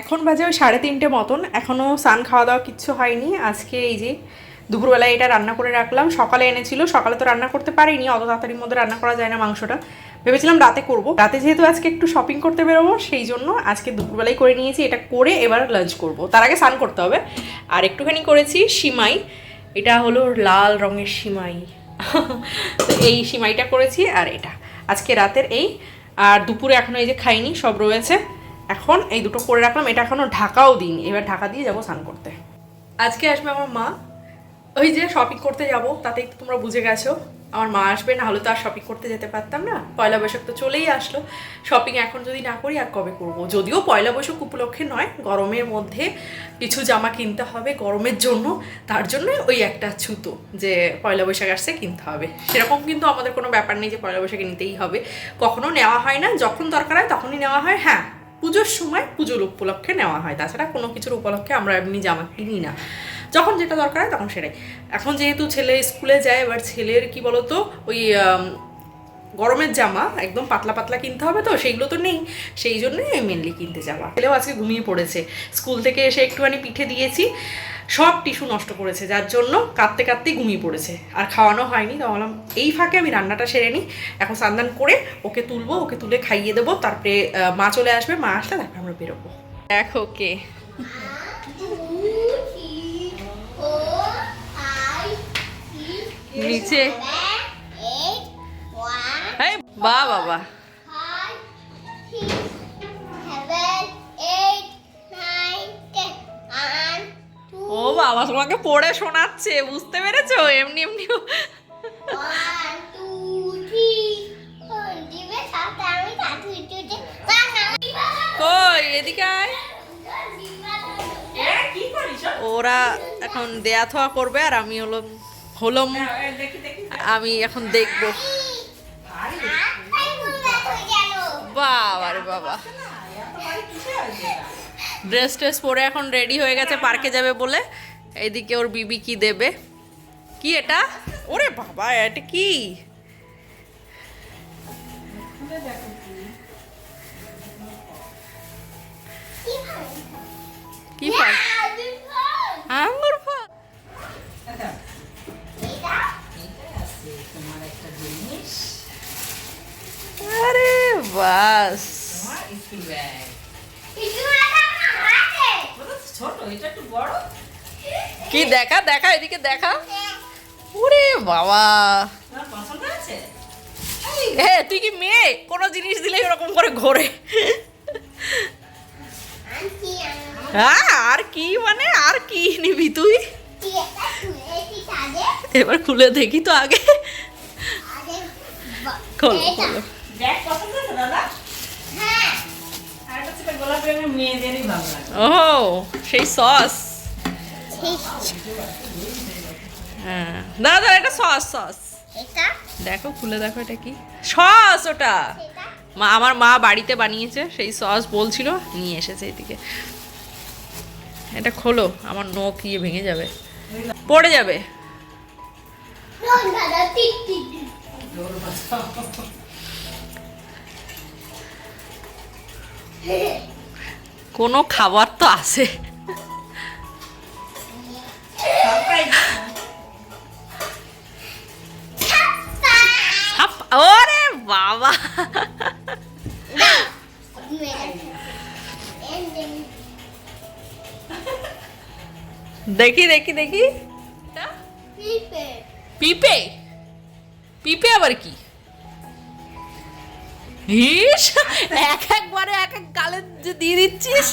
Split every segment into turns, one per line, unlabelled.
এখন বাজে ওই সাড়ে তিনটে মতন। এখনও সান খাওয়া দাওয়া কিচ্ছু হয়নি। আজকে এই যে দুপুরবেলায় এটা রান্না করে রাখলাম। সকালে এনেছিল, সকালে তো রান্না করতে পারিনি, অত তাড়াতাড়ির মধ্যে রান্না করা যায় না মাংসটা। ভেবেছিলাম রাতে করব। রাতে যেহেতু আজকে একটু শপিং করতে বেরোবো, সেই জন্য আজকে দুপুরবেলায় করে নিয়েছি। এটা করে এবার লাঞ্চ করব। তার আগে স্নান করতে হবে। আর একটুখানি করেছি সিমাই। এটা হলো লাল রঙের সিমাই। তো এই সিমাইটা করেছি আর এটা। আজকে রাতের এই। আর দুপুরে এখনও এই যে খাইনি, সব রয়েছে। এখন এই দুটো করে রাখলাম, এটা এখনও ঢাকাও দিইনি। এবার ঢাকা দিয়ে যাব স্নান করতে। আজকে আসবে আমার মা। ওই যে শপিং করতে যাব, তাতেই তো তোমরা বুঝে গেছো। আমার মা আসবে, না হলে তো আর শপিং করতে যেতে পারতাম না। পয়লা বৈশাখ তো চলেই আসলো। শপিং এখন যদি না করি, আর কবে করব? যদিও পয়লা বৈশাখ উপলক্ষে নয়, গরমের মধ্যে কিছু জামা কিনতে হবে গরমের জন্য। তার জন্য ওই একটা ছুতো যে পয়লা বৈশাখ আসছে, কিনতে হবে। সেরকম কিন্তু আমাদের কোনো ব্যাপার নেই যে পয়লা বৈশাখে নিতেই হবে। কখনো নেওয়া হয় না, যখন দরকার হয় তখনই নেওয়া হয় হ্যাঁ। পুজোর সময় পুজোর উপলক্ষে নেওয়া হয়। তাছাড়া কোনো কিছুর উপলক্ষে আমরা এমনি জামা কিনি না। যখন যেটা দরকার হয় তখন সেটাই। এখন যেহেতু ছেলে স্কুলে যায়, এবার ছেলের কি বলতো? ওই গরমের জামা একদম পাতলা পাতলা কিনতে হবে তো সেইগুলো তো নেই সেই জন্যই মেনলি কিনতে যাওয়া ছেলেও আজকে ঘুমিয়ে পড়েছে স্কুল থেকে এসে একটুখানি পিঠে দিয়েছি সব টিস্যু নষ্ট করেছে যার জন্য কাঁদতে কাঁদতেই ঘুমিয়ে পড়েছে আর খাওয়ানো হয়নি তো বললাম এই ফাঁকে আমি রান্নাটা সেরে নিই এখন স্নান করে ওকে তুলবো ওকে তুলে খাইয়ে দেবো তারপরে মা চলে আসবে মা আসলে তারপরে আমরা বেরোবো দেখো কে নিচে এই বা বাবা। ও বাবা তোমাকে পড়ে শোনাচ্ছে বুঝতে পেরেছ? এমনি এমনি। কই এদিকে আয়। ওরা এখন দেয়া থোয়া করবে আর আমি হলো হলম আমি এখন দেখব। বাবা রে বাবা। ড্রেস ট্রেস পরে এখন রেডি হয়ে গেছে পার্কে যাবে বলে। এইদিকে ওর বিবি কি দেবে? কি এটা? ওরে বাবা, এটা কি? দেখা? ওরে বাবা। হে তুই কি মেয়ে? কোনো জিনিস দিলে এরকম করে ঘোরে। হ্যাঁ আর কি মানে? আর কি নিবি তুই? এবার খুলে দেখি তো আগে। খোলো খোলো। ও সেই সস। হ্যাঁ। দাদা দাদা এটা সস সস। দেখো খুলে দেখো এটা কি। সস ওটা। মা আমার মা বাড়িতে বানিয়েছে সেই সস বলছিল নিয়ে এসেছে এদিকে। এটা খোলো আমার নখ ইয়ে ভেঙে যাবে। পড়ে যাবে। কোনো খাবার তো আছে ওরে বাবা। দেখি দেখি দেখি। পিপে। পিপে আবার কি? ইস এক একবারে এক এক গালে যে দিয়ে দিচ্ছিস।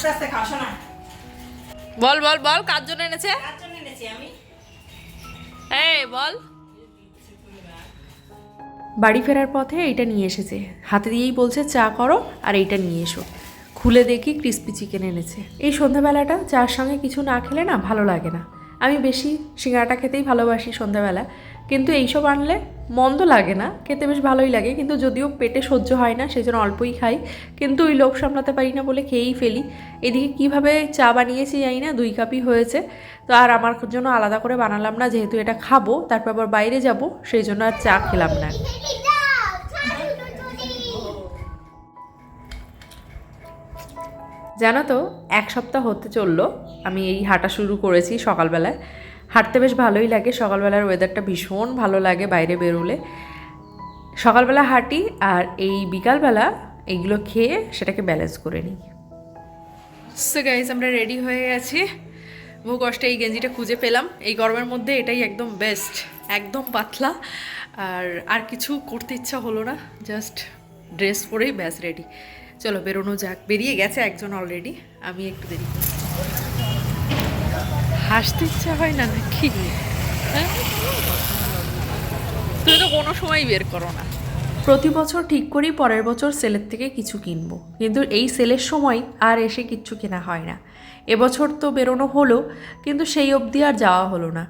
বল বল বল কার জন্য এনেছে? এই বল। বাড়ি ফেরার পথে এইটা নিয়ে এসেছে। হাতে দিয়েই বলছে, চা করো আর এইটা নিয়ে এসো। খুলে দেখি ক্রিস্পি চিকেন এনেছে। এই সন্ধ্যাবেলাটা চার সঙ্গে কিছু না খেলে না ভালো লাগে না। আমি বেশি সিঙ্গাড়াটা খেতেই ভালোবাসি সন্ধ্যাবেলা। কিন্তু এইসব আনলে মন্দ লাগে না, খেতে বেশ ভালোই লাগে, কিন্তু যদিও পেটে সহ্য হয় না সেই জন্য অল্পই খাই, কিন্তু ওই লোক সামলাতে পারি না বলে খেয়েই ফেলি। এদিকে কীভাবে চা বানিয়েছি জানি না, দুই কাপই হয়েছে, তো আর আমার জন্য আলাদা করে বানালাম না, যেহেতু এটা খাব, তারপর আবার বাইরে যাব, সেই জন্য আর চা খেলাম না। জানো তো, এক সপ্তাহ হতে চলল, আমি এই হাঁটা শুরু করেছি সকালবেলায়। হাঁটতে বেশ ভালোই লাগে। সকালবেলার ওয়েদারটা ভীষণ ভালো লাগে বাইরে বেরোলে। সকালবেলা হাঁটি আর এই বিকালবেলা এইগুলো খেয়ে সেটাকে ব্যালেন্স করে নিই। সো গাইজ আমরা রেডি হয়ে গেছি। বহু কষ্টে এই গেঞ্জিটা খুঁজে পেলাম। এই গরমের মধ্যে এটাই একদম বেস্ট একদম পাতলা। আর আর কিছু করতে ইচ্ছা হলো না জাস্ট ড্রেস পরেই ব্যাস রেডি চলো বেরোনো যাক। বেরিয়ে গেছে একজন অলরেডি আমি একটু দেরি করছি। হাসতে ইচ্ছা হয় না নাকি? হ্যাঁ? তুমি তো কোনো সময় বের করো না। প্রতি বছর ঠিক করি পরের বছর সেলের থেকে কিছু কিনবো। কিন্তু এই সেলের সময় আর এসে কিচ্ছু কেনা হয় না। এবছর তো বেরোনো হলো, কিন্তু সেই অবধি আর যাওয়া হলো না।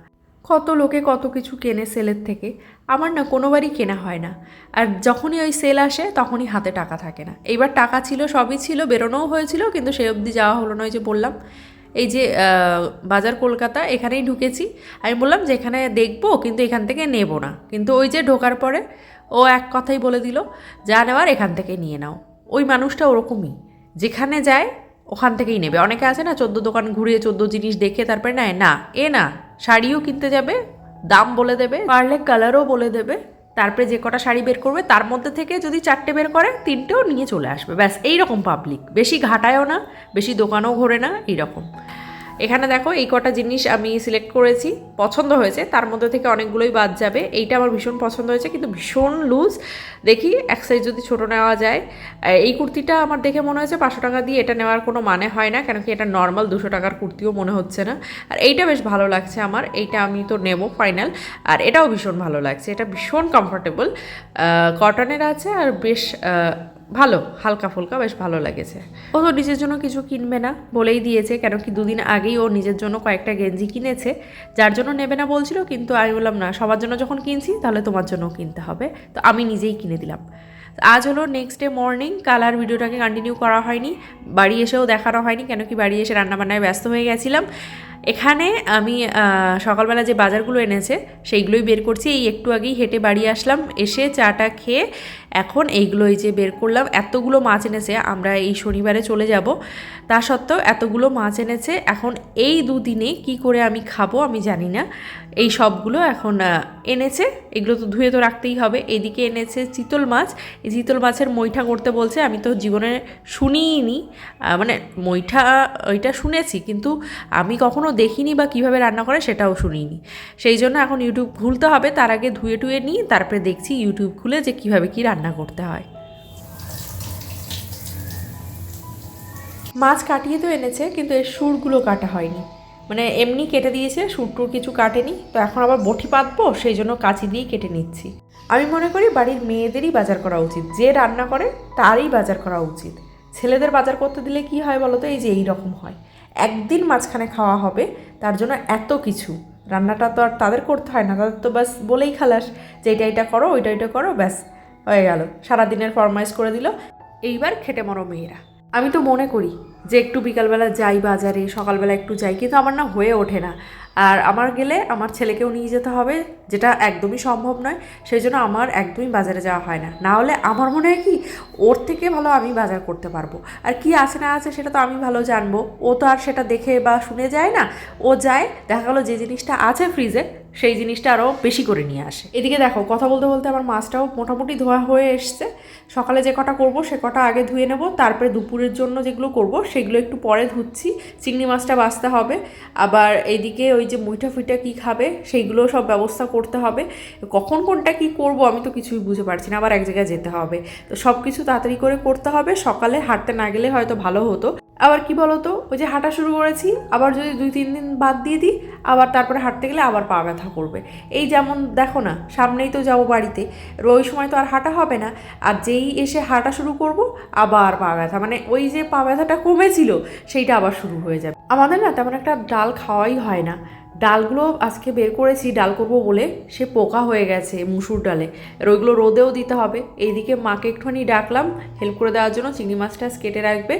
কত লোকে কত কিছু কেনে সেলের থেকে, আমার না কোনোবারই কেনা হয় না। আর যখনই ওই সেল আসে, তখনই হাতে টাকা থাকে না। এইবার টাকা ছিল, সবই ছিল, বেরোনোও হয়েছিল, কিন্তু সেই অবধি যাওয়া হলো না, ওই যে বললাম। এই যে বাজার কলকাতা, এখানেই ঢুকেছি। আমি বললাম যে, এখানে দেখব, কিন্তু এখান থেকে নেব না। কিন্তু ওই যে ঢোকার পরে ও এক কথাই বলে দিল, যা নেওয়ার এখান থেকে নিয়ে নাও। ওই মানুষটা ওরকমই। যেখানে যায়, ওখান থেকেই নেবে। অনেকে আছে না, চোদ্দ দোকান ঘুরিয়ে চোদ্দ জিনিস দেখে তারপরে নেয়। না, এ না, শাড়িও কিনতে যাবে, দাম বলে দেবে, পারলে কালারও বলে দেবে। তারপরে যে কটা শাড়ি বের করবে, তার মধ্যে থেকে যদি চারটে বের করে, তিনটেও নিয়ে চলে আসবে। ব্যাস, এইরকম পাবলিক বেশি ঘাটায়ও না, বেশি দোকানও ঘোরে না, এইরকম। এখানে দেখো এই কটা জিনিস আমি সিলেক্ট করেছি, পছন্দ হয়েছে, তার মধ্যে থেকে অনেকগুলোই বাদ যাবে। এইটা আমার ভীষণ পছন্দ হয়েছে, কিন্তু ভীষণ লুজ দেখি, এক সাইজ যদি ছোট নেওয়া যায় এই কুর্তিটা আমার দেখে মনে হয়েছে পাঁচশো টাকা দিয়ে এটা নেওয়ার কোনো মানে হয় না, কেন কি এটা নর্মাল দুশো টাকার কুর্তিও মনে হচ্ছে না। আর এইটা বেশ ভালো লাগছে আমার, এইটা আমি তো নেব ফাইনাল আর এটাও ভীষণ ভালো লাগছে, এটা ভীষণ কমফোর্টেবল কটনের আছে আর বেশ ভালো, হালকা ফুলকা বেশ ভালো লেগেছে। ও তো নিজের জন্য কিছু কিনবে না, বলেই দিয়েছে, কেন কি দুদিন আগেই ও নিজের জন্য কয়েকটা গেঞ্জি কিনেছে। যার জন্য নেবে না বলছিল, কিন্তু আমি বললাম, না, সবার জন্য যখন কিনছি, তাহলে তোমার জন্যও কিনতে হবে। তো আমি নিজেই কিনে দিলাম। আজ হলো নেক্সট ডে মর্নিং কাল আর ভিডিওটাকে কন্টিনিউ করা হয়নি, বাড়ি এসেও দেখানো হয়নি, কেন কি বাড়ি এসে রান্নাবান্নায় ব্যস্ত হয়ে গেছিলাম। এখানে আমি সকালবেলা যে বাজারগুলো এনেছে, সেইগুলোই বের করছি। এই একটু আগেই হেঁটে বাড়ি আসলাম, এসে চাটা খেয়ে এখন এইগুলো এই যে বের করলাম, এতগুলো মাছ এনেছে, আমরা এই শনিবারে চলে যাব। তা সত্ত্বেও এতগুলো মাছ এনেছে, এখন এই দুদিনে কি করে আমি খাব আমি জানি না। এই সবগুলো এখন এনেছে, এগুলো তো ধুয়ে তো রাখতেই হবে। এদিকে এনেছে চিতল মাছ, এই চিতল মাছের মৈঠা করতে বলছে, আমি তো জীবনে শুনিই নি মানে মৈঠা, ওইটা শুনেছি, কিন্তু আমি কখনো দেখিনি বা কীভাবে রান্না করে সেটাও শুনিনি সেই জন্য এখন ইউটিউব খুলতে হবে, তার আগে ধুয়ে টুয়ে নিই, তারপরে দেখছি ইউটিউব খুলে যে কীভাবে কি রান্না করতে হয়। মাছ কাটিয়ে তো এনেছে, কিন্তু এর সুরগুলো কাটা হয়নি। মানে এমনি কেটে দিয়েছে, সুরটুর কিছু কাটেনি। তো এখন আবার বটি পাতবো, সেই জন্য কাঁচি দিয়েই কেটে নিচ্ছি। আমি মনে করি বাড়ির মেয়েদেরই বাজার করা উচিত। যে রান্না করে, তারই বাজার করা উচিত। ছেলেদের বাজার করতে দিলে কি হয় বলো তো? এই যে এই রকম হয়। একদিন মাঝখানে খাওয়া হবে, তার জন্য এত কিছু। রান্নাটা তো আর তাদের করতে হয় না। তাদের তো ব্যাস বলেই খালাস যে এটা এটা করো ওইটা ওইটা করো, ব্যাস। হয়ে গেল। সারাদিনের ফরমাইশ করে দিল। এইবার খেটে মরো মেয়েরা। আমি তো মনে করি যে একটু বিকালবেলা যাই বাজারে, সকালবেলা একটু যাই, কিন্তু আমার না হয়ে ওঠে না। আর আমার গেলে আমার ছেলেকেও নিয়ে যেতে হবে, যেটা একদমই সম্ভব নয়। সেই জন্য আমার একদমই বাজারে যাওয়া হয় না। না হলে আমার মনে হয় কি, ওর থেকে ভালো আমি বাজার করতে পারব। আর কি আছে না আছে সেটা তো আমি ভালো জানব। ও তো আর সেটা দেখে বা শুনে যায় না। ও যায়, দেখা গেলো যে জিনিসটা আছে ফ্রিজে সেই জিনিসটা আরও বেশি করে নিয়ে আসে। এদিকে দেখো, কথা বলতে বলতে আমার মাছটাও মোটামুটি ধোয়া হয়ে এসছে। সকালে যে কটা করব সে কটা আগে ধুয়ে নেব, তারপরে দুপুরের জন্য যেগুলো করব সেগুলো একটু পরে ধুচ্ছি। চিংড়ি মাছটা বাছতে হবে। আবার এইদিকে ওই যে মুইঠা ফুইটা কী খাবে সেইগুলো সব ব্যবস্থা করতে হবে। কখন কোনটা কি করব আমি তো কিছুই বুঝে পারছি না, আবার এক জায়গায় যেতে হবে। তো সব কিছু তাড়াতাড়ি করে করতে হবে। সকালে হাঁটতে না গেলে হয়তো ভালো হতো। আবার কি বলতো? ওই যে হাঁটা শুরু করেছি, আবার যদি দুই, তিন দিন বাদ দিয়ে দিই, আবার তারপরে হাঁটতে গেলে আবার পা ব্যথা করবে। এই যেমন দেখো না, সামনেই তো যাব বাড়িতে ওই সময় তো আর হাঁটা হবে না। আর যেই এসে হাঁটা শুরু করব, আবার পা ব্যথা। মানে ওই যে পা ব্যথাটা কমেছিল, সেইটা আবার শুরু হয়ে যাবে। আমাদের না তেমন একটা ডাল খাওয়াই হয় না। ডালগুলো আজকে বের করেছি, ডাল করব বলে। সে পোকা হয়ে গেছে মুসুর ডালে। আর ওইগুলো রোদেও দিতে হবে। এইদিকে মাকে একটুখানি ডাকলাম হেল্প করে দেওয়ার জন্য। চিংড়ি মাছটা কেটে রাখবে।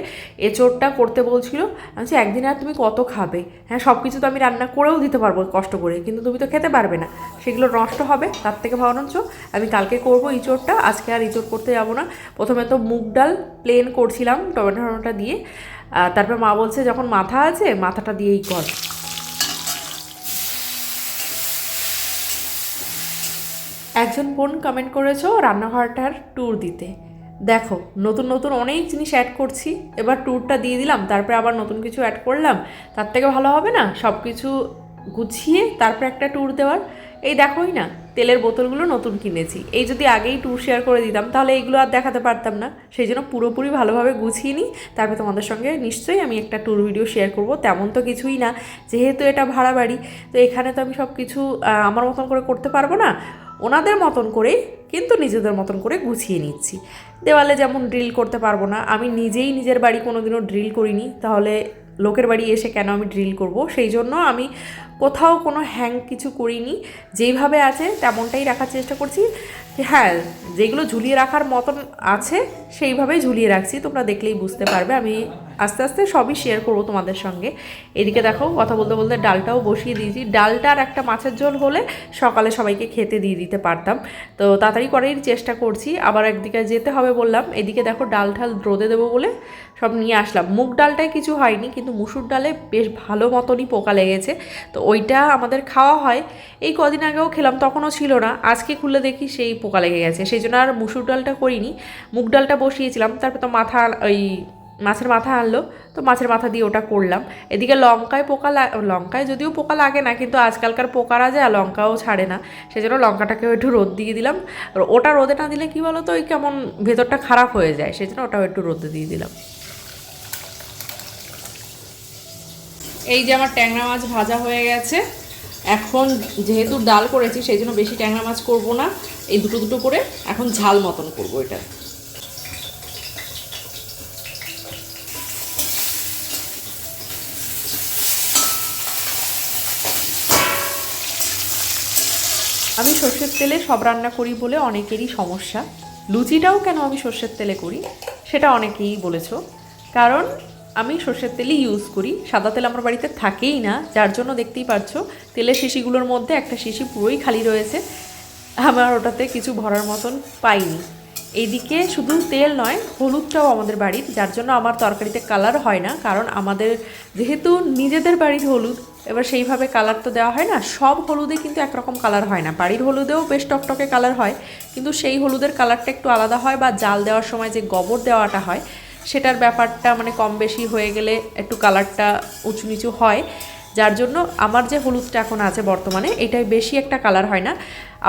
এঁচোড়টা করতে বলছিল। আমি একদিন আর তুমি কত খাবে? হ্যাঁ সব কিছু তো আমি রান্না করেও দিতে পারব কষ্ট করে। কিন্তু তুমি তো খেতে পারবে না। সেগুলো নষ্ট হবে, তার থেকে ভাবনাচ্ছ আমি কালকে করব ইঁচড়টা আজকে আর ইঁচড় করতে যাব না। প্রথমে তো মুগ ডাল প্লেন করছিলাম টমেটো টমেটো দিয়ে। তারপর মা বলছে, যখন মাথা আছে, মাথাটা দিয়েই কর। একজন বোন কমেন্ট করেছ রান্নাঘরটার ট্যুর দিতে। দেখো, নতুন নতুন অনেক জিনিস অ্যাড করছি, এবার ট্যুরটা দিয়ে দিলাম, তারপরে আবার নতুন কিছু অ্যাড করলাম, তার থেকে ভালো হবে না? সব কিছু গুছিয়ে তারপরে একটা ট্যুর দেওয়ার। এই দেখোই না, তেলের বোতলগুলো নতুন কিনেছি। এই যদি আগেই ট্যুর শেয়ার করে দিতাম, তাহলে এইগুলো আর দেখাতে পারতাম না। সেই জন্য পুরোপুরি ভালোভাবে গুছিয়ে নিই, তারপরে তোমাদের সঙ্গে নিশ্চয়ই আমি একটা ট্যুর ভিডিও শেয়ার করব। তেমন তো কিছুই না, যেহেতু এটা ভাড়া বাড়ি তো এখানে তো আমি সব কিছু আমার মতন করে করতে পারব না। ওনাদের মতন করে, কিন্তু নিজেদের মতন করে গুছিয়ে নিচ্ছি। দেওয়ালে যেমন ড্রিল করতে পারব না, আমি নিজেই নিজের বাড়ি কোনোদিনও ড্রিল করিনি, তাহলে লোকের বাড়ি এসে কেন আমি ড্রিল করব? সেই জন্য আমি কোথাও কোনো হ্যাং কিছু করিনি, যেইভাবে আছে তেমনটাই রাখার চেষ্টা করছি। হ্যাঁ যেগুলো ঝুলিয়ে রাখার মতন আছে, সেইভাবেই ঝুলিয়ে রাখছি, তোমরা দেখলেই বুঝতে পারবে, আমি আস্তে আস্তে সবই শেয়ার করব তোমাদের সঙ্গে। এদিকে দেখো, কথা বলতে বলতে ডালটাও বসিয়ে দিয়েছি। ডালটা আর একটা মাছের ঝোল হলে সকালে সবাইকে খেতে দিয়ে দিতে পারতাম। তো তাড়াতাড়ি করেই চেষ্টা করছি। আবার একদিকে যেতে হবে বললাম, এদিকে দেখো ডাল ঠাল রোদে দেবো বলে সব নিয়ে আসলাম। মুগ ডালটায় কিছু হয়নি, কিন্তু মুসুর ডালে বেশ ভালো মতনই পোকা লেগেছে। তো ওইটা আমাদের খাওয়া হয়। এই কদিন আগেও খেলাম, তখনও ছিল না। আজকে খুলে দেখি সেই পোকা লেগে গেছে। সেই জন্য আর মুসুর ডালটা করিনি। মুগ ডালটা বসিয়েছিলাম। তারপর তো মাথা ওই মাছের মাথা আনলো, তো মাছের মাথা দিয়ে ওটা করলাম। এদিকে লঙ্কায় পোকা লঙ্কায় যদিও পোকা লাগে না, কিন্তু আজকালকার পোকারা যায় লঙ্কাও ছাড়ে না। সেই জন্য লঙ্কাটাকেও একটু রোদ দিয়ে দিলাম। ওটা রোদে না দিলে কি বলো তো ওই কেমন ভেতরটা খারাপ হয়ে যায় সেই জন্য ওটাও একটু রোদে দিয়ে দিলাম। এই যে আমার ট্যাংরা মাছ ভাজা হয়ে গেছে। এখন যেহেতু ডাল করেছি সেই জন্য বেশি ট্যাংরা মাছ করব না। এই দুটো দুটো করে এখন ঝাল মতন করব এটা। আমি সর্ষের তেলে সব রান্না করি বলে অনেকেরই সমস্যা। লুচিটাও কেন আমি সর্ষের তেলে করি? সেটা অনেকেই বলেছ। কারণ আমি সর্ষের তেলই ইউজ করি। সাদা তেল আমার বাড়িতে থাকেই না। যার জন্য দেখতেই পাচ্ছ তেলের শিশিগুলোর মধ্যে একটা শিশি পুরোই খালি রয়েছে। আমার ওটাতে কিছু ভরার মতন পাইনি। এইদিকে শুধু তেল নয়, হলুদটাও আমাদের বাড়ির, যার জন্য আমার তরকারিতে কালার হয় না, কারণ আমাদের যেহেতু নিজেদের বাড়ির হলুদ, এবার সেইভাবে কালার তো দেওয়া হয় না, সব হলুদে কিন্তু একরকম কালার হয় না। বাড়ির হলুদেও বেশ টকটকে কালার হয়, কিন্তু সেই হলুদের কালারটা একটু আলাদা হয় বা জাল দেওয়ার সময় যে গোবর দেওয়াটা হয়, সেটার ব্যাপারটা মানে কম বেশি হয়ে গেলে একটু কালারটা উঁচু নিচু হয়। যার জন্য আমার যে হলুদটা এখন আছে বর্তমানে, এটাই বেশি একটা কালার হয় না।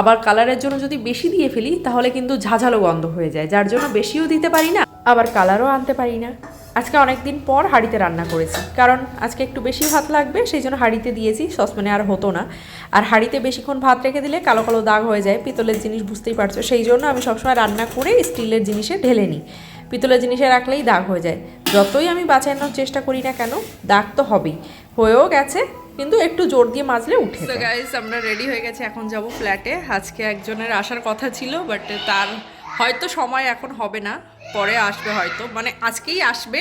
আবার কালারের জন্য যদি বেশি দিয়ে ফেলি, তাহলে কিন্তু ঝাঝালো গন্ধ হয়ে যায়, যার জন্য বেশিও দিতে পারি না, আবার কালারও আনতে পারি না। আজকে অনেক দিন পর হাঁড়িতে রান্না করেছি, কারণ আজকে একটু বেশি ভাত লাগবে, সেই জন্য হাঁড়িতে দিয়েছি, সসপ্যানে আর হতো না। আর হাঁড়িতে বেশিক্ষণ ভাত রেখে দিলে কালো কালো দাগ হয়ে যায়, পিতলের জিনিস বুঝতেই পারছ, সেই জন্য আমি সবসময় রান্না করে স্টিলের জিনিসে ঢেলে নিই। পিতলের জিনিসে রাখলেই দাগ হয়ে যায়। যতই আমি বাঁচানোর চেষ্টা করি না কেন, দাগ তো হবেই। হয়েও গেছে কিন্তু একটু জোর দিয়ে মাজলে উঠে গাইস আমরা রেডি হয়ে গেছি এখন যাব ফ্ল্যাটে আজকে একজনের আসার কথা ছিল বাট তার হয়তো সময় এখন হবে না পরে আসবে হয়তো। মানে আজকেই আসবে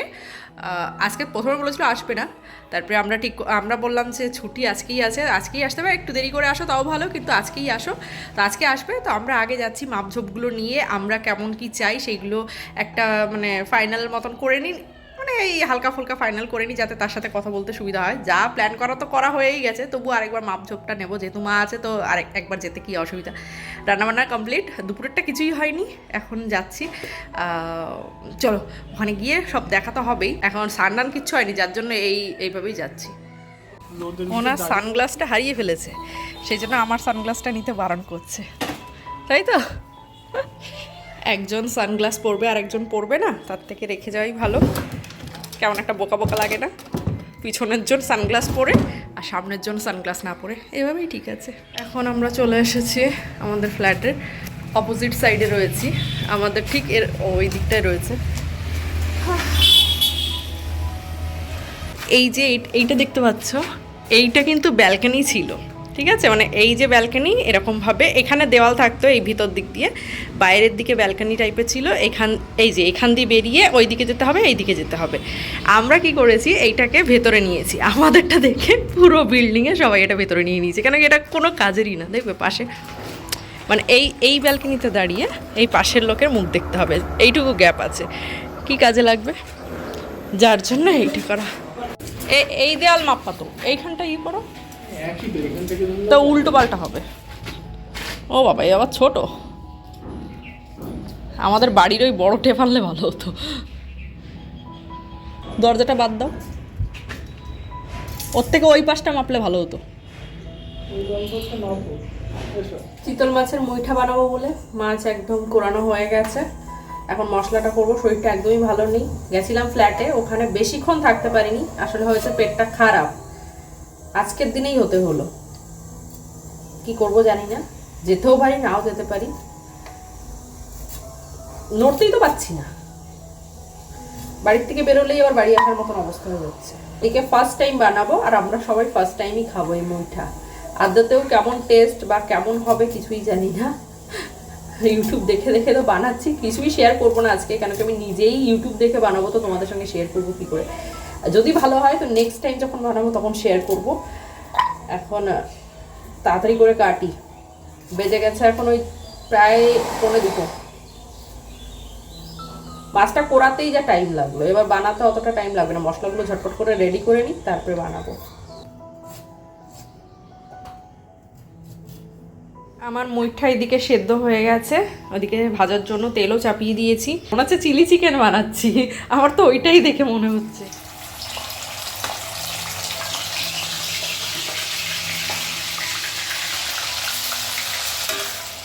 আজকে প্রথমে বলেছিল আসবে না। তারপরে আমরা ঠিক আমরা বললাম যে ছুটি আজকেই আছে আজকেই আসতে হবে একটু দেরি করে আসো তাও ভালো কিন্তু আজকেই আসো। তো আজকে আসবে তো আমরা আগে যাচ্ছি মাপঝোপগুলো নিয়ে আমরা কেমন কি চাই সেইগুলো একটা মানে ফাইনাল মতন করে নিই। মানে এই হালকা ফুলকা ফাইনাল করে নিই যাতে তার সাথে কথা বলতে সুবিধা হয়। যা প্ল্যান করা তো করা হয়েই গেছে তবু আরেকবার মাপঝোপটা নেব। যেহেতু মা আছে তো আরেক একবার যেতে কি অসুবিধা? রান্নাবান্না কমপ্লিট দুপুরেরটা কিছুই হয়নি এখন যাচ্ছি। চলো ওখানে গিয়ে সব দেখা তো হবেই। এখন সানডান কিচ্ছু হয়নি যার জন্য এই এইভাবেই যাচ্ছি। ওনার সানগ্লাসটা হারিয়ে ফেলেছে সেই জন্য আমার সানগ্লাসটা নিতে বারণ করছে। তাই তো? একজন সানগ্লাস পরবে আর একজন পরবে না তার থেকে রেখে যাওয়াই ভালো। কেমন একটা বোকা বোকা লাগে না? পিছনের জন সানগ্লাস পরে আর সামনের জন সানগ্লাস না পরে। এভাবেই ঠিক আছে। এখন আমরা চলে এসেছি আমাদের ফ্ল্যাটের অপোজিট সাইডে রয়েছি। আমাদের ঠিক এর ওই দিকটায় রয়েছে। এই যে এই- এইটা দেখতে পাচ্ছ? এইটা কিন্তু ব্যালকনি ছিল। ঠিক আছে? মানে এই যে ব্যালকনি এরকমভাবে এখানে দেওয়াল থাকতো এই ভিতর দিক দিয়ে। বাইরের দিকে ব্যালকনি টাইপের ছিল, এখান, এই যে এখান দিয়ে বেরিয়ে ওই দিকে যেতে হবে এই দিকে যেতে হবে। আমরা কি করেছি? এইটাকে ভেতরে নিয়েছি। আমাদেরটা দেখে পুরো বিল্ডিংয়ে সবাই এটা ভেতরে নিয়ে নিয়েছে। কেন এটা কোনো কাজেরই না, দেখবে পাশে। মানে এই এই ব্যালকনিতে দাঁড়িয়ে এই পাশের লোকের মুখ দেখতে হবে। এইটুকু গ্যাপ আছে। কি কাজে লাগবে? যার জন্য এইটা করা। এই দেয়াল মাপা তো এইখানটা ই করো।
তো
উল্টো পাল্টা হবে। ও বাবা এ আবার ছোট। আমাদের বাড়ির ওই বড় টে পারলে ভালো হতো। দরজাটা বাদ দাও। ওর থেকে ওই পাশটা মাপলে ভালো হতো। চিতল মাছের মুইঠা বানাবো বলে মাছ একদম কোরানো হয়ে গেছে। এখন মশলাটা করব শরীরটা একদমই ভালো নেই। গেছিলাম ফ্ল্যাটে ওখানে বেশিক্ষণ থাকতে পারিনি। আসলে হয়েছে পেটটা খারাপ। আজকের দিনেই হতে হলো। কি করব জানি না। যেতেও পারি, নাও যেতে পারি। নড়তেই তো পাচ্ছি না। বাড়ির থেকে বেরোলেই আবার বাড়ি আসার মতন অবস্থা হয়ে যাচ্ছে। একে ফার্স্ট টাইম বানাবো আর আমরা সবাই ফার্স্ট টাইমই খাব এই মুইঠা আদতেও কেমন টেস্ট বা কেমন হবে কিছুই জানি না। ইউটিউব দেখে দেখে তো বানাচ্ছি, কিছুই শেয়ার করব না আজকে। কেন কি আমি নিজেই ইউটিউব দেখে বানাবো তো তোমাদের সঙ্গে শেয়ার করব কি করে? যদি ভালো হয়, তো নেক্সট টাইম যখন বানাবো তখন শেয়ার করব। এখন তাড়াতাড়ি করে কাটি। বেজে গেছে এখন ওই প্রায় পৌনে দুটো। মাছটা কোরাতেই যা টাইম লাগল। এবার বানাতে অতটা টাইম লাগবে না। মশলাগুলো ঝটপট করে রেডি করে নিই, তারপরে বানাবো। আমার মুইঠা এদিকে সেদ্ধ হয়ে গেছে। ওদিকে ভাজার জন্য তেলও চাপিয়ে দিয়েছি। মনে হচ্ছে চিলি চিকেন বানাচ্ছি। আমার তো ওইটাই দেখে মনে হচ্ছে।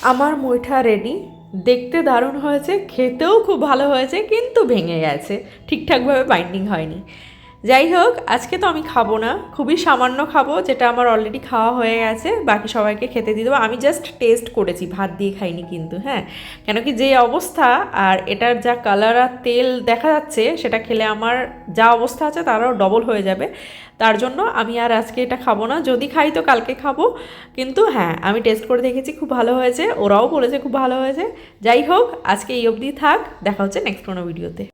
আমার মইঠা রেডি। দেখতে দারুণ হয়েছে, খেতেও খুব ভালো হয়েছে, কিন্তু ভেঙে গেছে। ঠিকঠাকভাবে বাইন্ডিং হয়নি। যাই হোক, আজকে তো আমি খাব না। খুবই সামান্য খাব, যেটা আমার অলরেডি খাওয়া হয়ে গেছে। বাকি সবাইকে খেতে দিয়ে দেবো। আমি জাস্ট টেস্ট করেছি, ভাত দিয়ে খাইনি কিন্তু হ্যাঁ? কেন কি যে অবস্থা, আর এটার যা কালার আর তেল দেখা যাচ্ছে, সেটা খেলে আমার যা অবস্থা আছে, তারও ডবল হয়ে যাবে। তার জন্য আমি আর আজকে এটা খাব না। যদি খাই তো কালকে খাব। কিন্তু হ্যাঁ আমি টেস্ট করে দেখেছি, খুব ভালো হয়েছে। ওরাও বলেছে খুব ভালো হয়েছে। যাই হোক, আজকে এই অবধি থাক। দেখা হচ্ছে নেক্সট কোনো ভিডিওতে